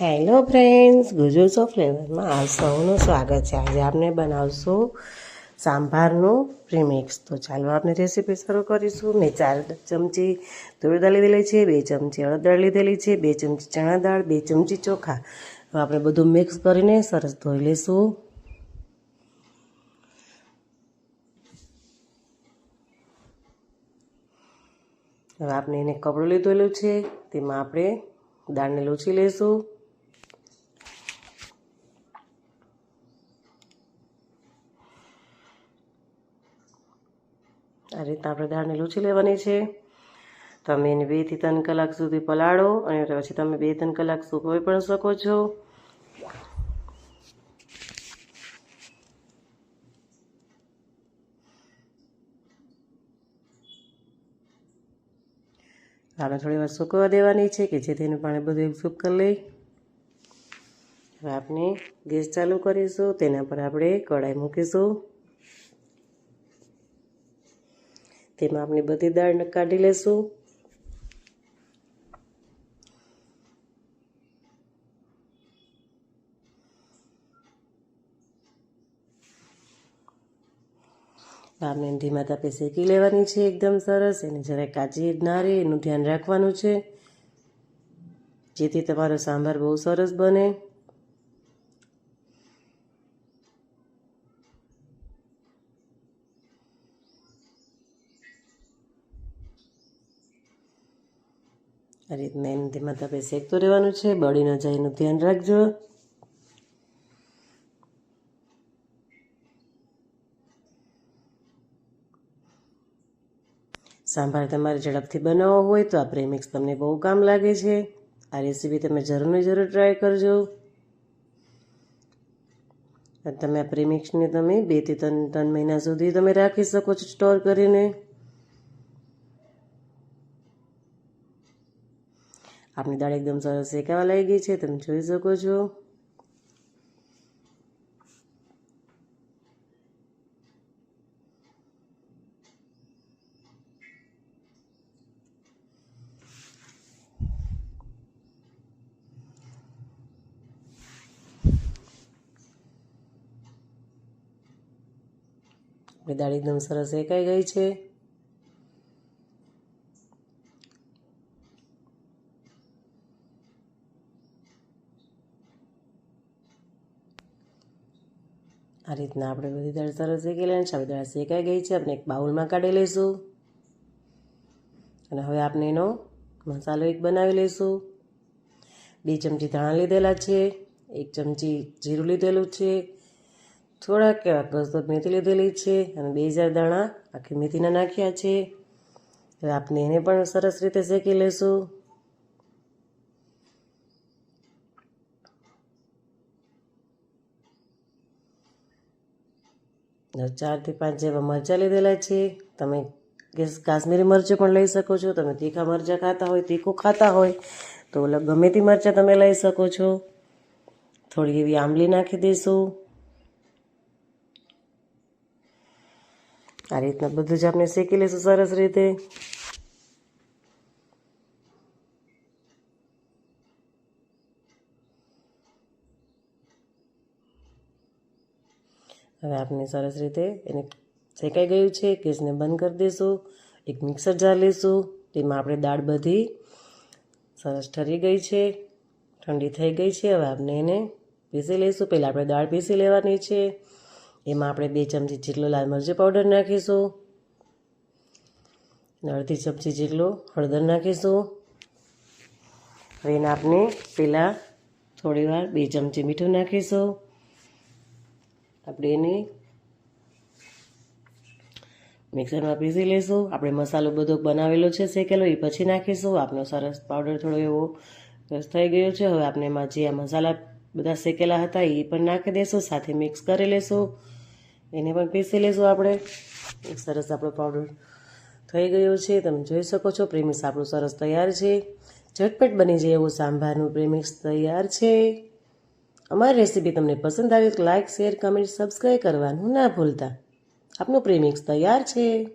Hello friends Gujus ફ્લેવરમાં આપ સૌનું સ્વાગત છે. આજે આપણે બનાવશું સાંભારનું પ્રીમિક્સ તો ચાલો આપણે રેસીપી શરૂ કરીશું. મેં ચાર ચમચી તુર દાળ લીધેલી છે, બે ચમચી અડદ દાળ લીધેલી છે, બે ચમચી ચણા દાળ, બે ચમચી ચોખા. આપણે બધું મિક્સ કરીને સરસ ધોઈ લઈશું હવે આપણે એને કપડું લીધેલું છે, તેમાં આપણે દાળને લૂછી લઈશું આ રીતના આપણે દાળને લૂછી લેવાની છે. તમે એને બેથી ત્રણ કલાક સુધી પલાળો અને પછી તમે બે ત્રણ કલાક સૂકવી પણ શકો છો. આપણે થોડી વાર સૂકવવા દેવાની છે કે જેથી એનું પાણી બધું એબ્ઝોર્બ કરી લે હવે આપણે ગેસ ચાલુ કરીશું. તેના પર આપણે કઢાઈ મૂકીશું. તેમાં આપણે બધી દાળ કાઢી લેશું. આપણે ધીમા તાપે શેકી લેવાની છે એકદમ સરસ. એને જરાક કાચી ના રહે, એનું ધ્યાન રાખવાનું છે. જેથી તમારો સાંભાર બહુ સરસ બને. આ રીતના એને ધીમા તાપે શેકતું રહેવાનું છે, બળી ન જાય એનું ધ્યાન રાખજો. સાંભાર તમારે ઝડપથી બનાવવો હોય તો આ પ્રેમિક્સ તમને બહુ કામ લાગે છે. આ રેસીપી તમે જરૂરને જરૂર ટ્રાય કરજો. તમે આ પ્રેમિક્સને તમે બેથી ત્રણ ત્રણ મહિના સુધી તમે રાખી શકો છો સ્ટોર કરીને. આપણી દાળ એકદમ સરસ શેકાવા લાગી ગઈ છે, તમે જોઈ શકો છો. દાળ એકદમ સરસ શેકાઈ ગઈ છે. આ રીતના આપણે બધી દાળ સરસ શેકી લઈને દાળ શેકાઈ ગઈ છે. આપણે એક બાઉલમાં કાઢી લઈશું. અને હવે આપણે એનો મસાલો એક બનાવી લઈશું. બે ચમચી ધાણા લીધેલા છે. એક ચમચી જીરું લીધેલું છે. થોડાક એવા કસૂર મેથી લીધેલી છે. અને બે હજાર દાણા આખી મેથીના નાખ્યા છે. હવે આપણે એને પણ સરસ રીતે શેકી લઈશું. ચારથી પાંચ જેવા મરચાં લીધેલા છે. તમે કાશ્મીરી મરચાં પણ લઈ શકો છો. તમે તીખા મરચાં ખાતા હોય, તીખું ખાતા હોય, તો ગમે તે મરચાં તમે લઈ શકો છો. થોડી એવી આંબલી નાખી દઈશું. આ રીતના બધું જ આપણે શેકી લઈશું સરસ રીતે. હવે આપણે સરસ રીતે એને શેકાઈ ગયું છે, ગેસને બંધ કરી દઈશું એક મિક્સર જાર લઈશું તેમાં આપણે દાળ બધી સરસ ઠરી ગઈ છે, ઠંડી થઈ ગઈ છે, હવે આપણે એને પીસી લઈશું પહેલાં આપણે દાળ પીસી લેવાની છે, એમાં આપણે બે ચમચી જેટલો લાલ મરચી પાવડર નાખીશું અડધી ચમચી જેટલો હળદર નાખીશું. હવે એને આપણે પહેલાં થોડીવાર બે ચમચી મીઠું નાખીશું. આપણે એને મિક્સરમાં પીસી લઈશું. આપણે મસાલો બધો બનાવેલો છે શેકેલો, એ પછી નાખીશું. આપનો સરસ પાવડર થોડો એવો રસ થઈ ગયો છે. હવે આપણે એમાં જે આ મસાલા બધા શેકેલા હતા, એ પણ નાખી દઈશું. સાથે મિક્સ કરી લઈશું. એને પણ પીસી લઈશું આપણે. એક સરસ આપણો પાવડર થઈ ગયો છે. તમે જોઈ શકો છો પ્રેમિક્સ આપણું સરસ તૈયાર છે. ઝટપટ બની જાય એવું સાંભારનું પ્રેમિક્સ તૈયાર છે. અમારી રેસીપી તમને પસંદ આવી તો શેર કમેન્ટ સબસ્ક્રાઈબ કરવાનું ના ભૂલતા. આપનું પ્રેમિક્સ તૈયાર છે.